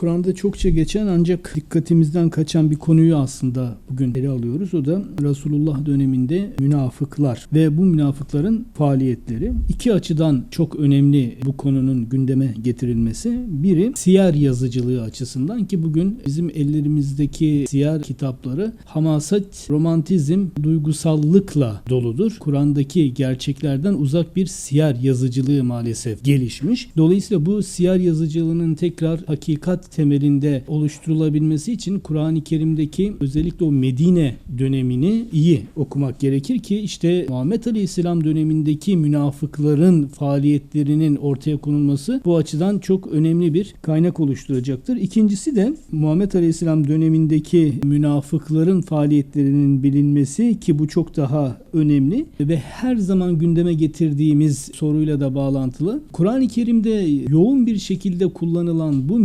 Kur'an'da çokça geçen ancak dikkatimizden kaçan bir konuyu aslında bugün ele alıyoruz. O da Resulullah döneminde münafıklar ve bu münafıkların faaliyetleri. İki açıdan çok önemli bu konunun gündeme getirilmesi. Biri siyer yazıcılığı açısından ki bugün bizim ellerimizdeki siyer kitapları hamasat, romantizm, duygusallıkla doludur. Kur'an'daki gerçeklerden uzak bir siyer yazıcılığı maalesef gelişmiş. Dolayısıyla bu siyer yazıcılığının tekrar hakikat temelinde oluşturulabilmesi için Kur'an-ı Kerim'deki özellikle o Medine dönemini iyi okumak gerekir ki işte Muhammed Aleyhisselam dönemindeki münafıkların faaliyetlerinin ortaya konulması bu açıdan çok önemli bir kaynak oluşturacaktır. İkincisi de Muhammed Aleyhisselam dönemindeki münafıkların faaliyetlerinin bilinmesi ki bu çok daha önemli ve her zaman gündeme getirdiğimiz soruyla da bağlantılı. Kur'an-ı Kerim'de yoğun bir şekilde kullanılan bu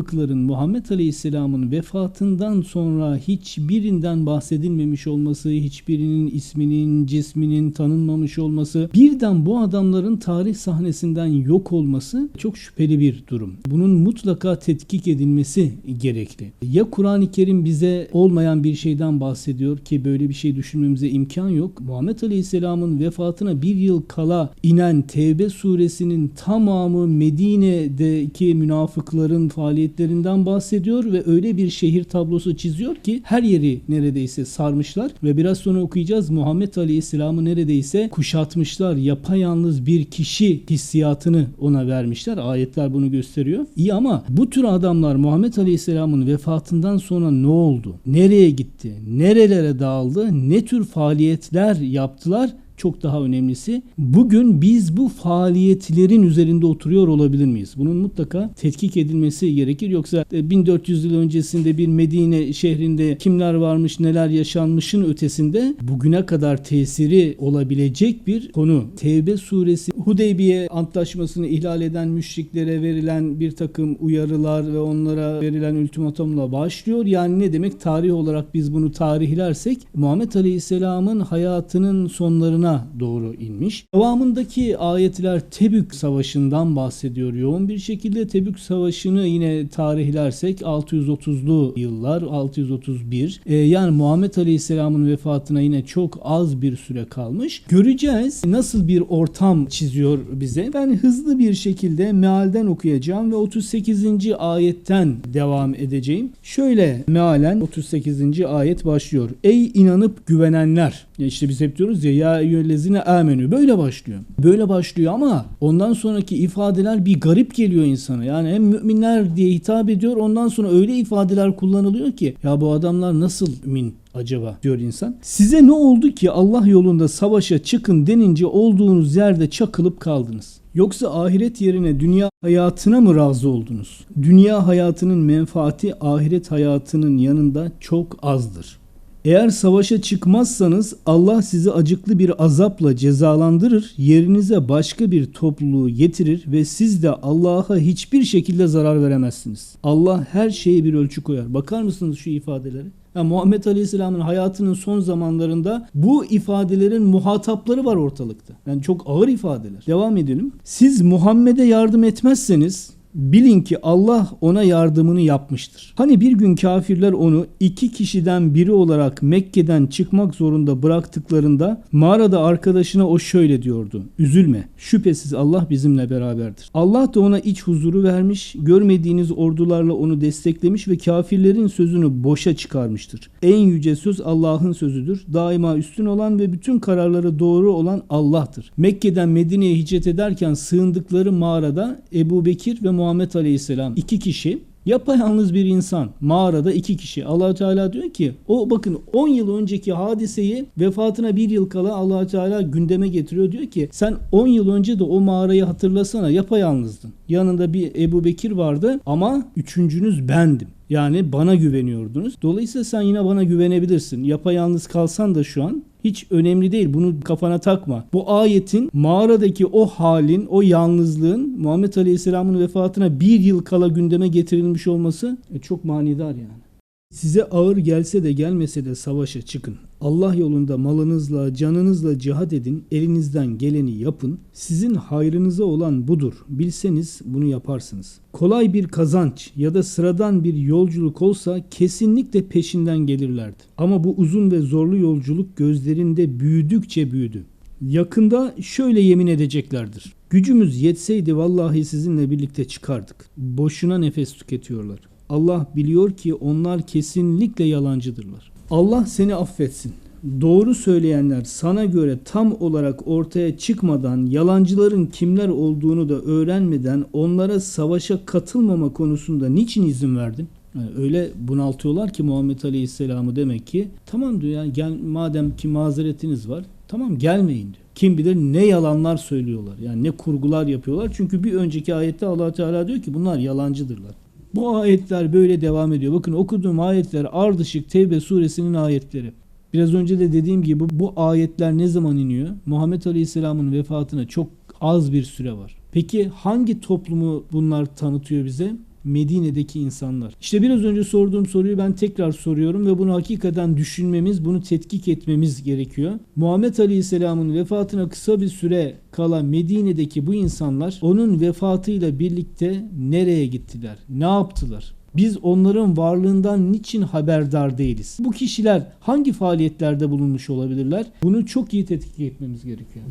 münafıkların Muhammed Aleyhisselam'ın vefatından sonra hiçbirinden bahsedilmemiş olması, hiçbirinin isminin, cisminin tanınmamış olması, birden bu adamların tarih sahnesinden yok olması çok şüpheli bir durum. Bunun mutlaka tetkik edilmesi gerekli. Ya Kur'an-ı Kerim bize olmayan bir şeyden bahsediyor ki böyle bir şey düşünmemize imkan yok. Muhammed Aleyhisselam'ın vefatına bir yıl kala inen Tevbe suresinin tamamı Medine'deki münafıkların faaliyetlerinden bahsediyor ve öyle bir şehir tablosu çiziyor ki her yeri neredeyse sarmışlar ve biraz sonra okuyacağız Muhammed Aleyhisselam'ı neredeyse kuşatmışlar. Yapayalnız bir kişi hissiyatını ona vermişler. Ayetler bunu gösteriyor. İyi ama bu tür adamlar Muhammed Aleyhisselam'ın vefatından sonra ne oldu? Nereye gitti? Nerelere dağıldı? Ne tür faaliyetler yaptılar? Çok daha önemlisi bugün biz bu faaliyetlerin üzerinde oturuyor olabilir miyiz? Bunun mutlaka tetkik edilmesi gerekir. Yoksa 1400 yıl öncesinde bir Medine şehrinde kimler varmış, neler yaşanmışın ötesinde bugüne kadar tesiri olabilecek bir konu. Tevbe suresi Hudeybiye antlaşmasını ihlal eden müşriklere verilen bir takım uyarılar ve onlara verilen ultimatomla başlıyor. Yani ne demek? Tarih olarak biz bunu tarihlersek Muhammed Aleyhisselam'ın hayatının sonlarına doğru inmiş. Devamındaki ayetler Tebük Savaşı'ndan bahsediyor yoğun bir şekilde. Tebük Savaşı'nı yine tarihlersek 630'lu yıllar 631 ee, yani Muhammed Aleyhisselam'ın vefatına yine çok az bir süre kalmış. Göreceğiz nasıl bir ortam çiziyor bize. Ben hızlı bir şekilde mealden okuyacağım ve 38. ayetten devam edeceğim. Şöyle mealen 38. ayet başlıyor. Ey inanıp güvenenler. Ya işte biz hep diyoruz ya ya eyyühellezine amenü. Böyle başlıyor. Böyle başlıyor ama ondan sonraki ifadeler bir garip geliyor insana. Yani hem müminler diye hitap ediyor ondan sonra öyle ifadeler kullanılıyor ki ya bu adamlar nasıl mümin acaba diyor insan. Size ne oldu ki Allah yolunda savaşa çıkın denince olduğunuz yerde çakılıp kaldınız? Yoksa ahiret yerine dünya hayatına mı razı oldunuz? Dünya hayatının menfaati ahiret hayatının yanında çok azdır. Eğer savaşa çıkmazsanız Allah sizi acıklı bir azapla cezalandırır, yerinize başka bir topluluğu getirir ve siz de Allah'a hiçbir şekilde zarar veremezsiniz. Allah her şeye bir ölçü koyar. Bakar mısınız şu ifadelere? Yani Muhammed Aleyhisselam'ın hayatının son zamanlarında bu ifadelerin muhatapları var ortalıkta. Yani çok ağır ifadeler. Devam edelim. Siz Muhammed'e yardım etmezseniz Bilin ki Allah ona yardımını yapmıştır. Hani bir gün kafirler onu iki kişiden biri olarak Mekke'den çıkmak zorunda bıraktıklarında mağarada arkadaşına o şöyle diyordu. Üzülme şüphesiz Allah bizimle beraberdir. Allah da ona iç huzuru vermiş, görmediğiniz ordularla onu desteklemiş ve kafirlerin sözünü boşa çıkarmıştır. En yüce söz Allah'ın sözüdür. Daima üstün olan ve bütün kararları doğru olan Allah'tır. Mekke'den Medine'ye hicret ederken sığındıkları mağarada Ebu Bekir ve Muhammed Aleyhisselam iki kişi yapayalnız bir insan mağarada iki kişi allah Teala diyor ki o bakın 10 yıl önceki hadiseyi vefatına bir yıl kala allah Teala gündeme getiriyor diyor ki sen 10 yıl önce de o mağarayı hatırlasana yapayalnızdın yanında bir Ebu Bekir vardı ama üçüncünüz bendim yani bana güveniyordunuz. Dolayısıyla sen yine bana güvenebilirsin. Yapayalnız kalsan da şu an hiç önemli değil. Bunu kafana takma. Bu ayetin mağaradaki o halin, o yalnızlığın Muhammed Aleyhisselam'ın vefatına bir yıl kala gündeme getirilmiş olması e, çok manidar yani. Size ağır gelse de gelmese de savaşa çıkın. Allah yolunda malınızla, canınızla cihat edin, elinizden geleni yapın. Sizin hayrınıza olan budur. Bilseniz bunu yaparsınız. Kolay bir kazanç ya da sıradan bir yolculuk olsa kesinlikle peşinden gelirlerdi. Ama bu uzun ve zorlu yolculuk gözlerinde büyüdükçe büyüdü. Yakında şöyle yemin edeceklerdir. Gücümüz yetseydi vallahi sizinle birlikte çıkardık. Boşuna nefes tüketiyorlar. Allah biliyor ki onlar kesinlikle yalancıdırlar. Allah seni affetsin. Doğru söyleyenler sana göre tam olarak ortaya çıkmadan, yalancıların kimler olduğunu da öğrenmeden onlara savaşa katılmama konusunda niçin izin verdin? Yani öyle bunaltıyorlar ki Muhammed Aleyhisselam'ı demek ki tamam diyor ya gel, madem ki mazeretiniz var tamam gelmeyin diyor. Kim bilir ne yalanlar söylüyorlar. Yani ne kurgular yapıyorlar. Çünkü bir önceki ayette Allah Teala diyor ki bunlar yalancıdırlar. Bu ayetler böyle devam ediyor. Bakın okuduğum ayetler ardışık Tevbe suresinin ayetleri. Biraz önce de dediğim gibi bu ayetler ne zaman iniyor? Muhammed Aleyhisselam'ın vefatına çok az bir süre var. Peki hangi toplumu bunlar tanıtıyor bize? Medine'deki insanlar. İşte biraz önce sorduğum soruyu ben tekrar soruyorum ve bunu hakikaten düşünmemiz, bunu tetkik etmemiz gerekiyor. Muhammed Aleyhisselam'ın vefatına kısa bir süre kala Medine'deki bu insanlar onun vefatıyla birlikte nereye gittiler? Ne yaptılar? Biz onların varlığından niçin haberdar değiliz? Bu kişiler hangi faaliyetlerde bulunmuş olabilirler? Bunu çok iyi tetkik etmemiz gerekiyor.